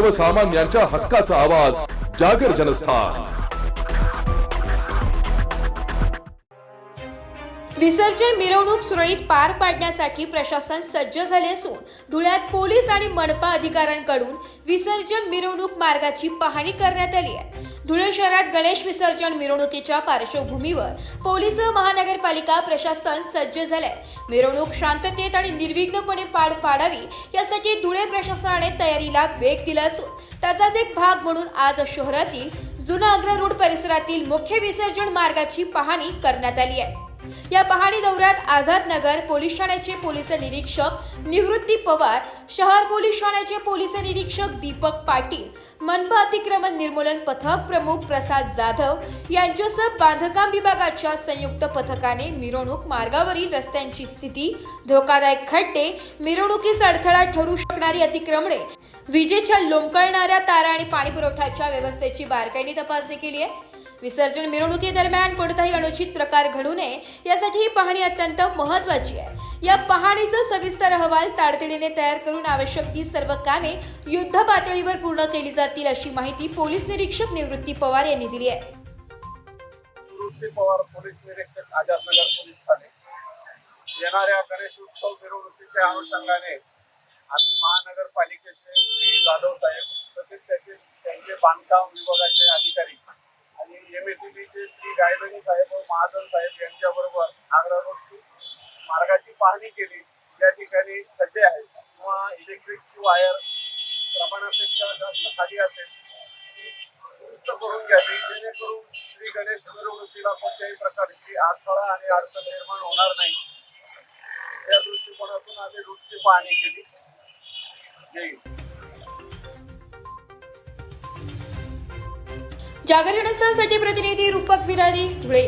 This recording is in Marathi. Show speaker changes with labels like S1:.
S1: सर्वसामान्यांच्या हक्काचा आवाज जागर जनस्थान.
S2: विसर्जन मिरवणूक सुरळीत पार पाडण्यासाठी प्रशासन सज्ज झाले असून धुळ्यात पोलीस आणि मनपा अधिकाऱ्यांकडून विसर्जन मिरवणूक मार्गाची पाहणी करण्यात आली आहे. धुळे शहरात गणेश विसर्जन मिरवणुकीच्या पार्श्वभूमीवर पोलीस महानगरपालिका प्रशासन सज्ज झाले मिरवणूक शांततेत आणि निर्विघ्नपणे पार पाडावी यासाठी धुळे प्रशासनाने तयारीला वेग दिला असून त्याचाच एक भाग म्हणून आज शहरातील जुना अग्रा रोड परिसरातील मुख्य विसर्जन मार्गाची पाहणी करण्यात आली आहे. या पाहणी दौऱ्यात आझादनगर पोलीस ठाण्याचे पोलीस निरीक्षक निवृत्ती पवार शहर पोलीस ठाण्याचे पोलीस निरीक्षक दीपक पाटील मनपा अतिक्रमण निर्मूलन पथक प्रमुख प्रसाद जाधव यांच्यासह बांधकाम विभागाच्या संयुक्त पथकाने मिरवणूक मार्गावरील रस्त्यांची स्थिती धोकादायक खड्डे मिरवणुकीस अडथळा ठरू शकणारी अतिक्रमणे विजेच्या लोंबकळणाऱ्या तारा आणि पाणी पुरवठ्याच्या व्यवस्थेची बारकाईने तपासणी केली आहे. विसर्जन मिरवणुकीदरम्यान कोणताही अनुचित प्रकार घडू नये यासाठी ही पाहणी अत्यंत महत्वाची आहे. या पाहणीचा सविस्तर अहवाल तातडीने तयार करून आवश्यक ती सर्व कामे युद्ध पातळीवर पूर्ण केली जातील अशी माहिती पोलीस निरीक्षक निवृत्ती पवार यांनी दिली आहे.
S3: पवार पोलीस निरीक्षक आझादनगर पोलीस ठाणे. येणाऱ्या गणेश उत्सव मिरवणुकीच्या अनुषंगाने आम्ही महानगरपालिकेचे जाधव साहेब तसेच त्याचे त्यांचे बांधकाम विभागाचे आणि श्री गायधनी साहेब व महाजन साहेब यांच्याबरोबर आग्रा रोड मार्गाची पाहणी केली. या ठिकाणी खड्डे आहेत. किंवा इलेक्ट्रिकची वायर प्रमाणापेक्षा जास्त खाली असेल दुरुस्त करून घ्यावी. जेणेकरून श्री गणेश मिरवणुकीला कोणत्याही प्रकारची अडथळा आणि अडचण निर्माण होणार नाही. या दृष्टिकोनातून आम्ही रूटची पाहणी केली.
S2: जागर जनस्थानसाठी प्रतिनिधी रूपक विरारी धुळे.